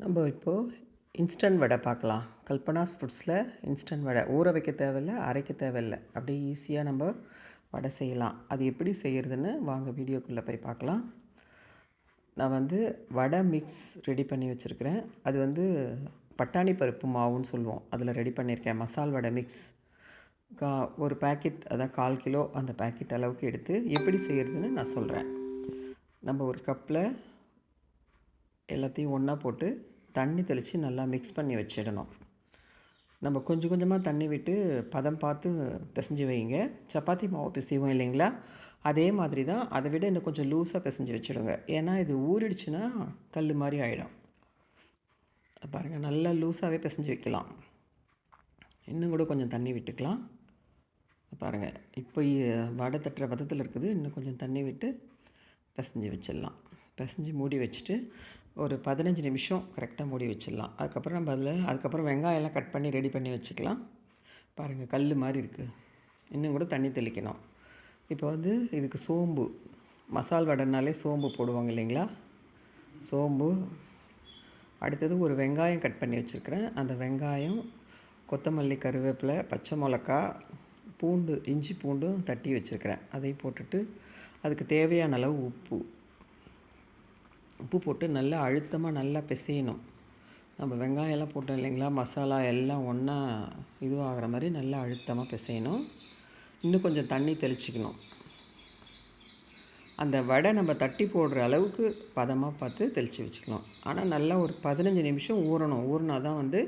நம்ம இப்போது இன்ஸ்டன்ட் வடை பார்க்கலாம். கல்பனாஸ் ஃபுட்ஸில் இன்ஸ்டன்ட் வடை. ஊற வைக்க தேவையில்ல அரைக்க தேவையில்ல. அப்படியே ஈஸியாக நம்ம வடை செய்யலாம். அது எப்படி செய்கிறதுன்னு வாங்க வீடியோக்குள்ளே போய் பார்க்கலாம். நான் வந்து வடை மிக்ஸ் ரெடி பண்ணி வச்சுருக்கிறேன். அது வந்து பட்டாணி பருப்பு மாவுன்னு சொல்லுவோம். அதில் ரெடி பண்ணியிருக்கேன். மசால் வடை மிக்ஸ் கா ஒரு பேக்கெட் அதான் கால் கிலோ அந்த பேக்கெட் அளவுக்கு எடுத்து எப்படி செய்கிறதுன்னு நான் சொல்கிறேன் நம்ம ஒரு கப்பில் எல்லாத்தையும் ஒன்றா போட்டு தண்ணி தெளித்து நல்லா மிக்ஸ் பண்ணி வச்சிடணும். நம்ம கொஞ்சம் கொஞ்சமாக தண்ணி விட்டு பதம் பார்த்து பிசைஞ்சு வைங்க. சப்பாத்தி மாவு பிசைவோம் இல்லைங்களா? அதே மாதிரி தான் அதை விட இன்னும் கொஞ்சம் லூஸாக பிசைஞ்சு வச்சுடுங்க. ஏன்னா இது ஊறிடுச்சுன்னா கல் மாதிரி ஆகிடும் பாருங்கள் நல்லா லூஸாகவே பிசைஞ்சு வைக்கலாம். இன்னும் கூட கொஞ்சம் தண்ணி விட்டுக்கலாம். பாருங்கள் இப்போ வடை தட்டுற பதத்தில் இருக்குது. இன்னும் கொஞ்சம் தண்ணி விட்டு பிசைஞ்சு வச்சிடலாம். பிசைஞ்சு மூடி வச்சுட்டு ஒரு பதினஞ்சு நிமிஷம் கரெக்டாக மூடி வச்சிடலாம். அதுக்கப்புறம் நம்ம அதில் அதுக்கப்புறம் வெங்காயம்லாம் கட் பண்ணி ரெடி பண்ணி வச்சுக்கலாம். பாருங்கள் கல் மாதிரி இருக்குது இன்னும் கூட தண்ணி தெளிக்கணும். இப்போ வந்து இதுக்கு சோம்பு மசால் வடைனாலே சோம்பு போடுவாங்க இல்லைங்களா? சோம்பு. அடுத்தது ஒரு வெங்காயம் கட் பண்ணி வச்சுருக்கிறேன். அந்த வெங்காயம் கொத்தமல்லி கருவேப்பிலை பச்சை மிளகா பூண்டு இஞ்சி பூண்டும் தட்டி வச்சுருக்கிறேன். அதையும் போட்டுட்டு அதுக்கு தேவையான அளவு உப்பு. உப்பு போட்டு நல்லா அழுத்தமாக நல்லா பிசையணும். நம்ம வெங்காயம்லாம் போட்டோம் இல்லைங்களா? மசாலா எல்லாம் ஒன்றா இதுவாகிற மாதிரி நல்லா அழுத்தமாக பிசையணும். இன்னும் கொஞ்சம் தண்ணி தெளிச்சிக்கணும். அந்த வடை நம்ம தட்டி போடுற அளவுக்கு பதமாக பார்த்து தெளித்து வச்சுக்கணும். ஆனால் நல்லா ஒரு பதினஞ்சு நிமிஷம் ஊறணும். ஊறினா தான் வந்து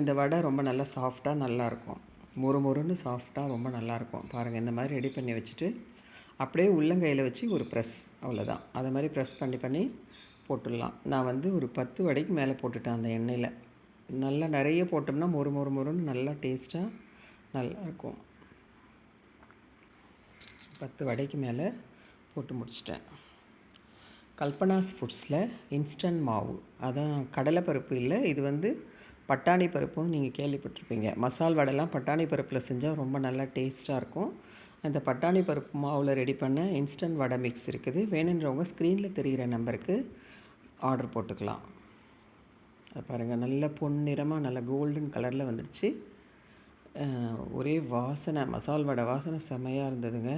இந்த வடை ரொம்ப நல்லா சாஃப்டாக நல்லாயிருக்கும் மொறு மொறுன்னு சாஃப்டாக ரொம்ப நல்லாயிருக்கும் பாருங்கள் இந்த மாதிரி ரெடி பண்ணி வச்சுட்டு அப்படியே உள்ளங்கையில் வச்சு ஒரு ப்ரெஸ் அவ்வளோதான் அதை மாதிரி ப்ரெஸ் பண்ணி பண்ணி போட்டுடலாம். நான் வந்து ஒரு பத்து வடைக்கு மேலே போட்டுட்டேன் அந்த எண்ணெயில். நல்லா நிறைய போட்டோம்னா மொறு மொறு மொறுன்னு நல்லா டேஸ்ட்டாக நல்லாயிருக்கும் பத்து வடைக்கு மேலே போட்டு முடிச்சிட்டேன். கல்பனாஸ் ஃபுட்ஸில் இன்ஸ்டன்ட் மாவு. அதான் கடலைப்பருப்பு இல்லை இது வந்து பட்டாணி பருப்பும் நீங்கள் கேள்விப்பட்டிருப்பீங்க. மசால் வடைலாம் பட்டாணி பருப்பில் செஞ்சால் ரொம்ப நல்லா டேஸ்ட்டாக இருக்கும். அந்த பட்டாணி பருப்பு மாவில் ரெடி பண்ண இன்ஸ்டன்ட் வடை மிக்ஸ் இருக்குது. வேணுன்றவங்க ஸ்க்ரீனில் தெரிகிற நம்பருக்கு ஆர்டர் போட்டுக்கலாம். அது பாருங்கள் நல்ல பொன்னிறமாக நல்ல கோல்டன் கலரில் வந்துடுச்சு ஒரே வாசனை மசால் வடை வாசனை செமையாக இருந்ததுங்க.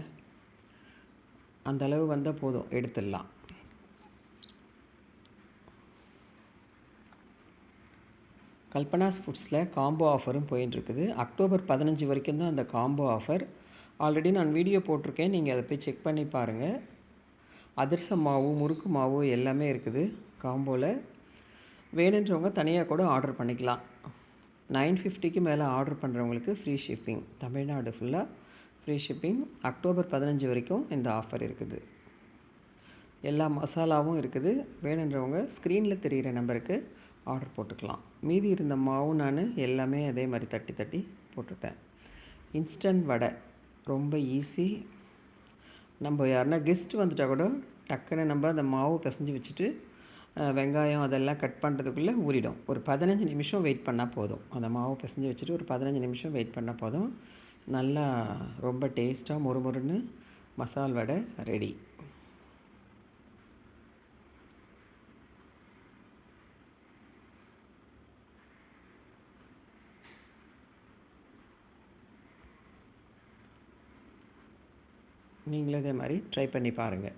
அந்தளவு வந்தால் போதும் எடுத்துடலாம். கல்பனாஸ் ஃபுட்ஸில் காம்போ ஆஃபரும் போயின்னு இருக்குது அக்டோபர் பதினஞ்சு வரைக்கும் தான் அந்த காம்போ ஆஃபர். ஆல்ரெடி நான் வீடியோ போட்டிருக்கேன். நீங்கள் அதை போய் செக் பண்ணி பாருங்கள் அதிரச மாவு முறுக்கு மாவு எல்லாமே இருக்குது காம்போவில் வேணுன்றவங்க தனியாக கூட ஆர்டர் பண்ணிக்கலாம். நைன் ஃபிஃப்டிக்கு மேலே ஆர்டர் பண்ணுறவங்களுக்கு ஃப்ரீ ஷிப்பிங். தமிழ்நாடு ஃபுல்லாக ஃப்ரீ ஷிப்பிங். அக்டோபர் பதினஞ்சு வரைக்கும் இந்த ஆஃபர் இருக்குது. எல்லா மசாலாவும் இருக்குது. வேணுன்றவங்க ஸ்க்ரீனில் தெரிகிற நம்பருக்கு ஆர்டர் போட்டுக்கலாம். மீதி இருந்த மாவும் நான் எல்லாமே அதே மாதிரி தட்டி தட்டி போட்டுட்டேன். இன்ஸ்டன்ட் வடை. ரொம்ப ஈஸி நம்ம யாருன்னா கெஸ்ட் வந்துட்டால் கூட டக்குன்னு நம்ம அந்த மாவு பிசைஞ்சு வச்சுட்டு வெங்காயம் அதெல்லாம் கட் பண்ணுறதுக்குள்ளே ஊறிடும். ஒரு பதினஞ்சு நிமிஷம் வெயிட் பண்ணால் போதும். அந்த மாவு பிசைஞ்சு வச்சுட்டு ஒரு பதினஞ்சு நிமிஷம் வெயிட் பண்ணால் போதும். நல்லா ரொம்ப டேஸ்ட்டாக மொறுமொறுன்னு மசால் வடை ரெடி நீங்களும் இதே மாதிரி ட்ரை பண்ணி பாருங்கள்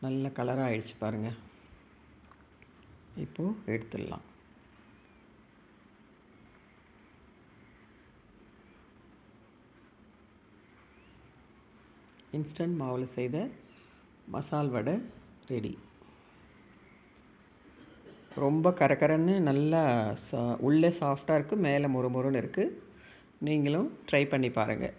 நல்ல கலராக ஆயிடுச்சு பாருங்கள் இப்போது எடுத்துடலாம். இன்ஸ்டன்ட் மாவில் செய்த மசால் வடை ரெடி ரொம்ப கரகரன்னு நல்லா சா உள்ளே சாஃப்டாக இருக்குது மேலே முறுமுறுன்னு இருக்குது நீங்களும் ட்ரை பண்ணி பாருங்கள்